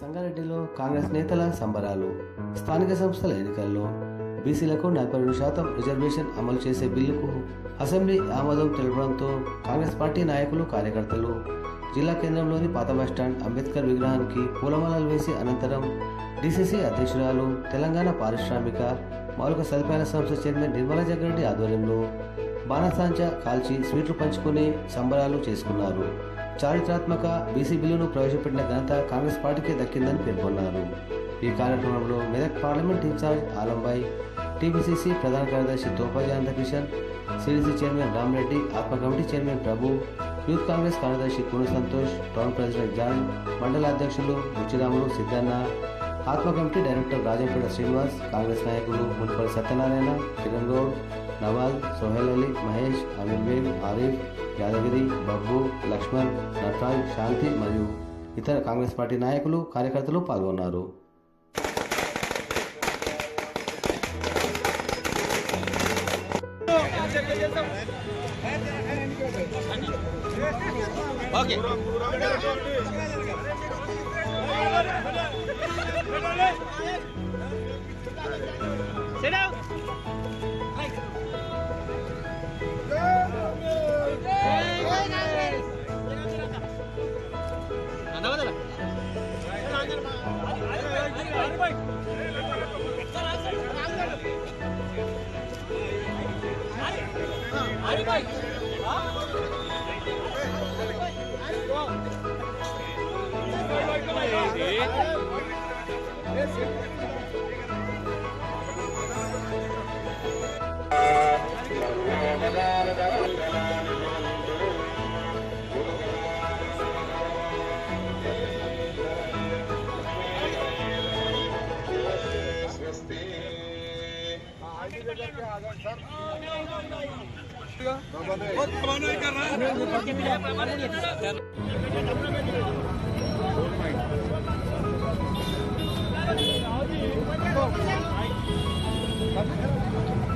సంగారెడ్డిలో కాంగ్రెస్ నేతల సంబరాలు స్థానిక సంస్థల ఎన్నికల్లో బీసీలకు నలభై రెండు శాతం రిజర్వేషన్ అమలు చేసే బిల్లుకు అసెంబ్లీ ఆమోదం తెలపడంతో కాంగ్రెస్ పార్టీ నాయకులు కార్యకర్తలు జిల్లా కేంద్రంలోని పాత బస్టాండ్ అంబేద్కర్ విగ్రహానికి పూలమాలలు వేసి అనంతరం డీసీసీ అధ్యక్షురాలు తెలంగాణ పారిశ్రామిక మౌలిక సదుపాయాల సంస్థ చైర్మన్ నిర్మలా జగ్గారెడ్డి ఆధ్వర్యంలో బాణసాంచ కాల్చి స్వీట్లు పంచుకుని సంబరాలు చేసుకున్నారు. చారిత్రాత్మక బీసీ బిల్లును ప్రవేశపెట్టిన ఘనత కాంగ్రెస్ పార్టీకే దక్కిందని పేర్కొన్నారు. ఈ కార్యక్రమంలో మెదక్ పార్లమెంట్ ఇన్ఛార్జ్ ఆలంబాయ్ టీపీసీసీ ప్రధాన కార్యదర్శి తోపాజానంద కిషన్ సిడిసి చైర్మన్ రామరెడ్డి ఆత్మ committee chairman Prabhu youth Congress కార్యదర్శి కూను సంతోష్ టౌన్ ప్రెసిడెంట్ జాన్ మండల అధ్యక్షులు ముచ్చిరాములు సిద్ధన్న ఆత్మ కమిటీ డైరెక్టర్ రాజంపేట శ్రీనివాస్ కాంగ్రెస్ నాయకులు మున్పల్లి సత్యనారాయణ కిరణ్ గౌడ్ నవాజ్ సోహెల్ అలీ మహేష్ అమీర్ బేగ్ ఆరిఫ్ యాదగిరి బబ్బు లక్ష్మణ్ నటరాజ్ శాంతి మరియు ఇతర కాంగ్రెస్ పార్టీ నాయకులు కార్యకర్తలు పాల్గొన్నారు. ke mana you.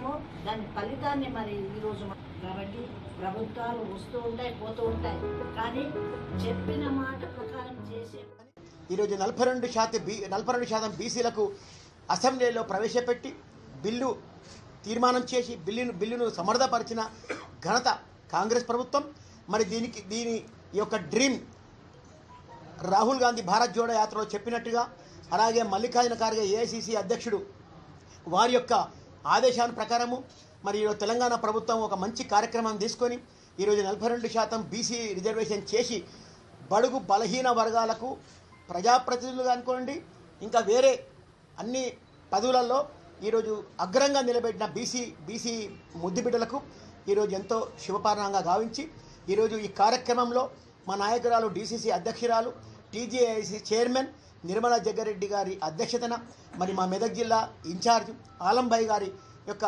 చేసామో దాని ఫలితాన్ని మరి ఈరోజు కాబట్టి ప్రభుత్వాలు వస్తూ ఉంటాయి పోతూ ఉంటాయి. కానీ చెప్పిన మాట ప్రకారం చేసే ఈరోజు నలభై రెండు శాతం బీ నలభై రెండు శాతం బీసీలకు అసెంబ్లీలో ప్రవేశపెట్టి బిల్లు తీర్మానం చేసి బిల్లును బిల్లును సమర్థపరిచిన ఘనత కాంగ్రెస్ ప్రభుత్వం. మరి దీనికి దీని ఈ యొక్క డ్రీమ్ రాహుల్ గాంధీ భారత్ జోడో యాత్రలో చెప్పినట్టుగా అలాగే మల్లికార్జున ఖార్గే ఏఐసిసి అధ్యక్షుడు వారి యొక్క ఆదేశాల ప్రకారము మరి ఈరోజు తెలంగాణ ప్రభుత్వం ఒక మంచి కార్యక్రమం తీసుకొని ఈరోజు నలభై రెండు శాతం బీసీ రిజర్వేషన్ చేసి బడుగు బలహీన వర్గాలకు ప్రజాప్రతినిధులు అనుకోండి ఇంకా వేరే అన్ని పదవులలో ఈరోజు అగ్రంగా నిలబెట్టిన బీసీ బీసీ ముద్దుబిడ్డలకు ఈరోజు ఎంతో శుభపారణంగా గావించి ఈరోజు ఈ కార్యక్రమంలో మా నాయకురాలు డీసీసీ అధ్యక్షురాలు టీజీఐసీ చైర్మన్ నిర్మలా జగ్గారెడ్డి గారి అధ్యక్షతన మరి మా మెదక్ జిల్లా ఇన్ఛార్జ్ ఆలంబాయి గారి యొక్క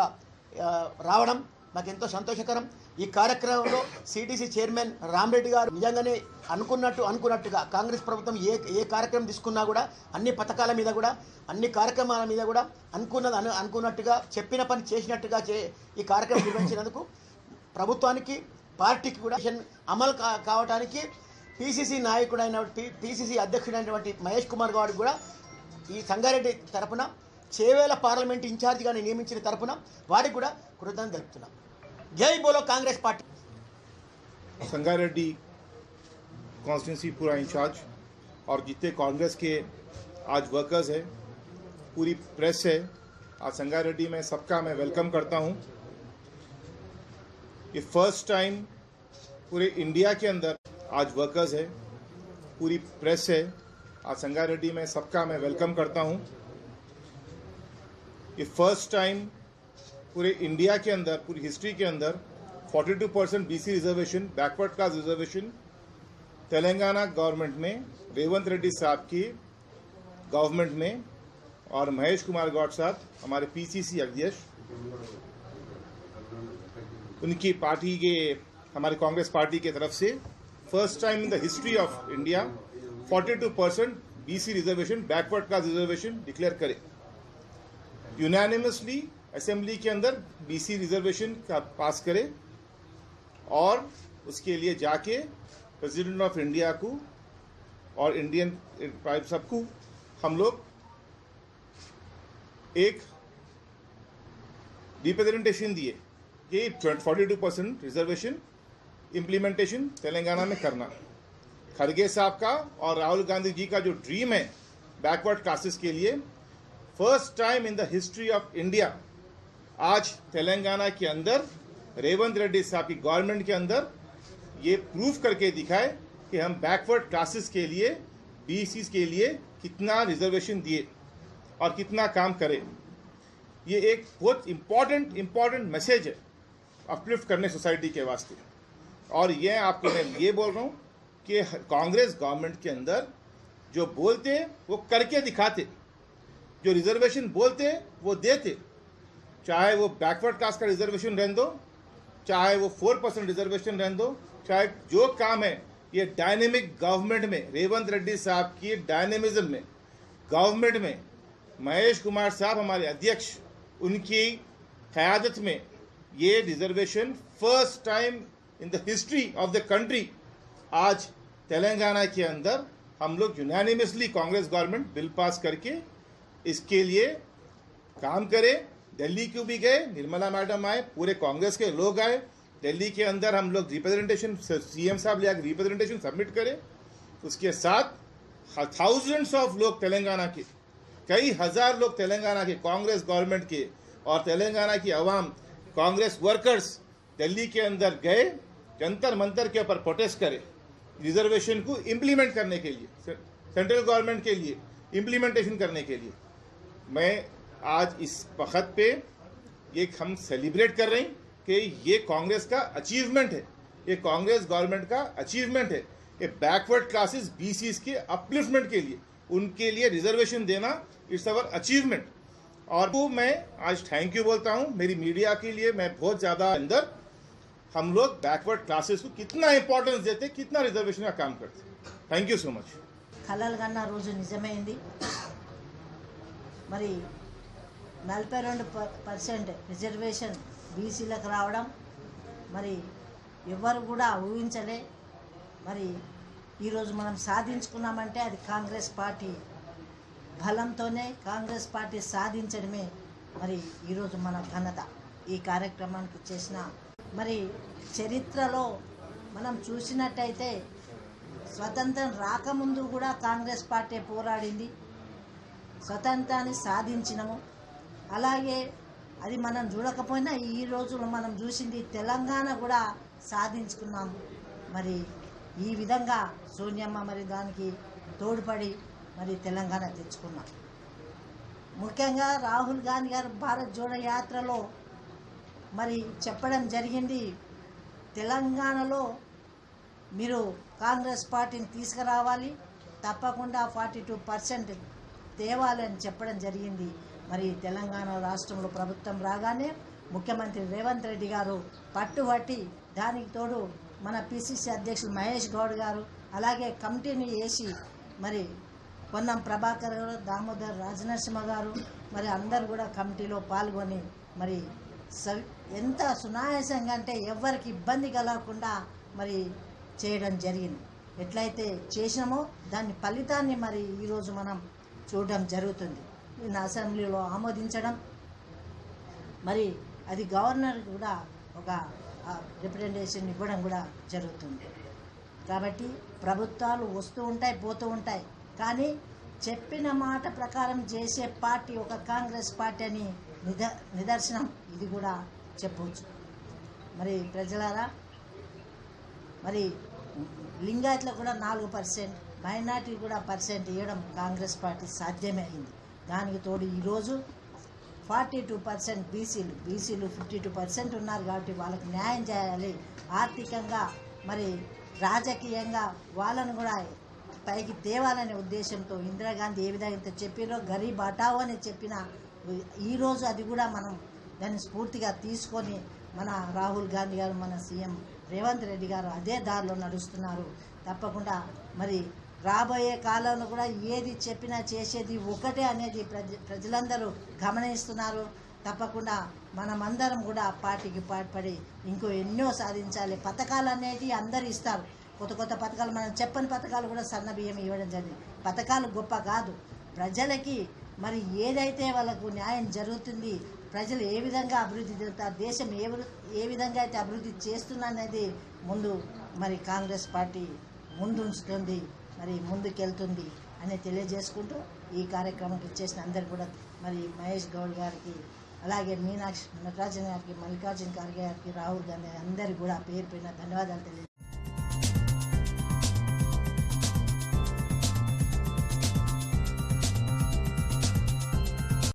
రావడం మాకెంతో ఎంతో సంతోషకరం. ఈ కార్యక్రమంలో సిటీసీ చైర్మన్ రామరెడ్డి గారు నిజంగానే అనుకున్నట్టు అనుకున్నట్టుగా కాంగ్రెస్ ప్రభుత్వం ఏ ఏ కార్యక్రమం తీసుకున్నా కూడా అన్ని పథకాల మీద కూడా అన్ని కార్యక్రమాల మీద కూడా అనుకున్నది అను అనుకున్నట్టుగా చెప్పిన పని చేసినట్టుగా చే ఈ కార్యక్రమం నిర్వహించినందుకు ప్రభుత్వానికి పార్టీకి కూడా అమలు కా కావడానికి పిసిసి నాయకుడైన పిసిసి అధ్యక్షుడైనటువంటి మహేష్ కుమార్ గౌడ్ కూడా ఈ సంగారెడ్డి తరపున చేవేల పార్లమెంట్ ఇన్ఛార్జిగా నియమించిన తరపున వారికి కూడా కృతజ్ఞత తెలుపుతున్నాం జై బోలో కాంగ్రెస్ పార్టీ संगारेड्डी कॉन्स्टिट्यूंसी पूरा इंचार्ज और जितने कांग्रेस के आज वर्कर्स है पूरी प्रेस है आज संगारेड्डी में सबका मैं वेलकम करता हूं ये फर्स्ट टाइम पूरे इंडिया के अंदर आज वर्कर्स है, पूरी प्रेस है। आज संगारेड्डी में, सबका मैं वेलकम करता हूँ। ये फ़र्स्ट टाइम पूरे इंडिया के अंदर, पूरी हिस्ट्री के अंदर 42 percent BC reservation backward class reservation Telangana government में रेवंत रेड्डी साहब की गवर्नमेंट में, और महेश कुमार गौड साहब, हमारे पीसीसी अध्यक्ष, उनकी पार्टी के, हमारे कांग्रेस पार्टी की तरफ़ से first time in the history of India 42 percent BC reservation backward class reservation declare करे यूनानिमसली असेंबली के अंदर बीसी रिजर्वेशन का पास करे और उसके लिए जाके प्रेसिडेंट ऑफ़ इंडिया को और इंडियन ट्राइब सबको हम लोग एक रिप्रेजेंटेशन दिए कि 42 परसेंट रिजर्वेशन इम्प्लीमेंटेशन तेलंगाना में करना। खड़गे साहब का और राहुल गांधी जी का जो ड्रीम है बैकवर्ड क्लासेस के लिए first time in the history of India आज तेलंगाना के अंदर, रेवंत रेड्डी साहब की गवर्नमेंट के अंदर, ये प्रूफ करके दिखाए कि हम बैकवर्ड क्लासेस के लिए बीसी के लिए कितना रिजर्वेशन दिए और कितना काम करें। ये एक बहुत इंपॉर्टेंट इंपॉर्टेंट मैसेज है अपलिफ्ट करने सोसाइटी के वास्ते। और ये आपको मैं ये बोल रहा हूँ कि कांग्रेस गवर्नमेंट के अंदर जो बोलते वो करके दिखाते। जो रिजर्वेशन बोलते वो देते। चाहे वो बैकवर्ड कास्ट का रिजर्वेशन रहने दो, चाहे वो फोर परसेंट रिजर्वेशन रहने दो, चाहे जो काम है, ये डायनेमिक गवर्नमेंट में रेवंत रेड्डी साहब की डायनेमिज्म में गवर्नमेंट में, महेश कुमार साहब हमारे अध्यक्ष, उनकी क़्यादत में ये reservation first time in the history of the country आज तेलंगाना के अंदर हम लोग unanimously Congress government bill pass करके इसके लिए काम करें। दिल्ली क्यों भी गए? निर्मला मैडम आए, पूरे कांग्रेस के लोग आए। दिल्ली के अंदर हम लोग रिप्रेजेंटेशन सीएम साहब ले आकर रिप्रेजेंटेशन सबमिट करें। उसके साथ थाउजेंड्स ऑफ़ लोग तेलंगाना के, कई हज़ार लोग तेलंगाना के कांग्रेस गवर्नमेंट के और तेलंगाना की आवाम, कांग्रेस वर्कर्स दिल्ली के अंदर गए, जंतर मंतर के ऊपर प्रोटेस्ट करे रिजर्वेशन को इम्प्लीमेंट करने के लिए सेंट्रल गवर्नमेंट के लिए इम्प्लीमेंटेशन करने के लिए। मैं आज इस वक्त पे ये हम सेलिब्रेट कर रहे हैं कि ये कांग्रेस का अचीवमेंट है। ये कांग्रेस गवर्नमेंट का अचीवमेंट है। ये बैकवर्ड क्लासेस बीसीस के अपलिफ्टमेंट के लिए, उनके लिए रिजर्वेशन देना इट्स अवर अचीवमेंट और वो मैं आज थैंक यू बोलता हूँ। मेरी मीडिया के लिए मैं बहुत ज़्यादा अंदर हम लोग बैकवर्ड क्लासेस को कितना इंपॉर्टेंस देते कितना रिजर्वेशन का काम करते थैंक यू सो मच కలలు కన్న రోజు నిజమైంది మరి నలభై రెండు పర్సెంట్ రిజర్వేషన్ బీసీలకు రావడం మరి ఎవరు కూడా ఊహించలే మరి ఈరోజు మనం సాధించుకున్నామంటే అది కాంగ్రెస్ పార్టీ బలంతోనే కాంగ్రెస్ పార్టీ సాధించడమే మరి ఈరోజు మన ఘనత ఈ కార్యక్రమానికి చేసిన మరి చరిత్రలో మనం చూసినట్టయితే స్వతంత్రం రాకముందు కూడా కాంగ్రెస్ పార్టీ పోరాడింది. స్వతంత్రాన్ని సాధించినము. అలాగే అది మనం చూడకపోయినా ఈ రోజులో మనం చూసింది తెలంగాణ కూడా సాధించుకున్నాము మరి ఈ విధంగా సోనియమ్మ మరి దానికి తోడ్పడి మరి తెలంగాణ తెచ్చుకున్నాం. ముఖ్యంగా రాహుల్ గాంధీ గారు భారత్ జోడో యాత్రలో మరి చెప్పడం జరిగింది. తెలంగాణలో మీరు కాంగ్రెస్ పార్టీని తీసుకురావాలి. తప్పకుండా ఫార్టీ టూ పర్సెంట్ తేవాలని చెప్పడం జరిగింది. మరి తెలంగాణ రాష్ట్రంలో ప్రభుత్వం రాగానే ముఖ్యమంత్రి రేవంత్ రెడ్డి గారు పట్టుబట్టి దానికి తోడు మన పిసిసి అధ్యక్షులు మహేష్ గౌడ్ గారు అలాగే కమిటీని వేసి మరి పొన్నం ప్రభాకర్ గారు దామోదర్ రాజనరసింహ గారు మరి అందరు కూడా కమిటీలో పాల్గొని మరి ఎంత సునాయాసంగా అంటే ఎవరికి ఇబ్బంది కలగకుండా మరి చేయడం జరిగింది. ఎట్లయితే చేసినామో దాని ఫలితాన్ని మరి ఈరోజు మనం చూడడం జరుగుతుంది. నిన్న అసెంబ్లీలో ఆమోదించడం. మరి అది గవర్నర్ కూడా ఒక రిప్రజెంటేషన్ ఇవ్వడం కూడా జరుగుతుంది. కాబట్టి ప్రభుత్వాలు వస్తూ ఉంటాయి పోతూ ఉంటాయి. కానీ చెప్పిన మాట ప్రకారం చేసే పార్టీ ఒక కాంగ్రెస్ పార్టీ అని నిద నిదర్శనం. ఇది కూడా చెప్పవచ్చు. మరి ప్రజలారా మరి లింగాయత్లో కూడా నాలుగు పర్సెంట్ మైనార్టీ కూడా పర్సెంట్ ఇవ్వడం కాంగ్రెస్ పార్టీ సాధ్యమే అయింది. దానికి తోడు ఈరోజు ఫార్టీ టూ పర్సెంట్ బీసీలు బీసీలు ఫిఫ్టీ టూ పర్సెంట్ ఉన్నారు కాబట్టి వాళ్ళకి న్యాయం చేయాలి. ఆర్థికంగా మరి రాజకీయంగా వాళ్ళను కూడా పైకి తేవాలనే ఉద్దేశంతో ఇందిరాగాంధీ ఏ విధంగా అయితే చెప్పిరో గరీబ్ హటావో అని చెప్పిన ఈరోజు అది కూడా మనం దాన్ని స్ఫూర్తిగా తీసుకొని మన రాహుల్ గాంధీ గారు మన సీఎం రేవంత్ రెడ్డి గారు అదే దారిలో నడుస్తున్నారు. తప్పకుండా మరి రాబోయే కాలంలో కూడా ఏది చెప్పినా చేసేది ఒకటే అనేది ప్రజ ప్రజలందరూ గమనిస్తున్నారు. తప్పకుండా మనమందరం కూడా పార్టీకి పాటుపడి ఇంకో ఎన్నో సాధించాలి. పథకాలు అనేటివి అందరు ఇస్తారు. కొత్త కొత్త పథకాలు మనం చెప్పని పథకాలు కూడా సన్న బియ్యం ఇవ్వడం జరిగింది. పథకాలు గొప్ప కాదు. ప్రజలకి మరి ఏదైతే వాళ్ళకు న్యాయం జరుగుతుంది ప్రజలు ఏ విధంగా అభివృద్ధి చెందుతారు దేశం ఏ ఏ విధంగా అయితే అభివృద్ధి చేస్తుందనేది ముందు మరి కాంగ్రెస్ పార్టీ ముందుంచుతుంది మరి ముందుకెళ్తుంది అని తెలియజేసుకుంటూ ఈ కార్యక్రమానికి ఇచ్చేసిన అందరు కూడా మరి మహేష్ గౌడ్ గారికి అలాగే మీనాక్షి నటరాజన్ గారికి మల్లికార్జున ఖార్గే గారికి రాహుల్ గాంధీ అందరికి కూడా పేరు పైన ధన్యవాదాలు తెలియజేస్తాను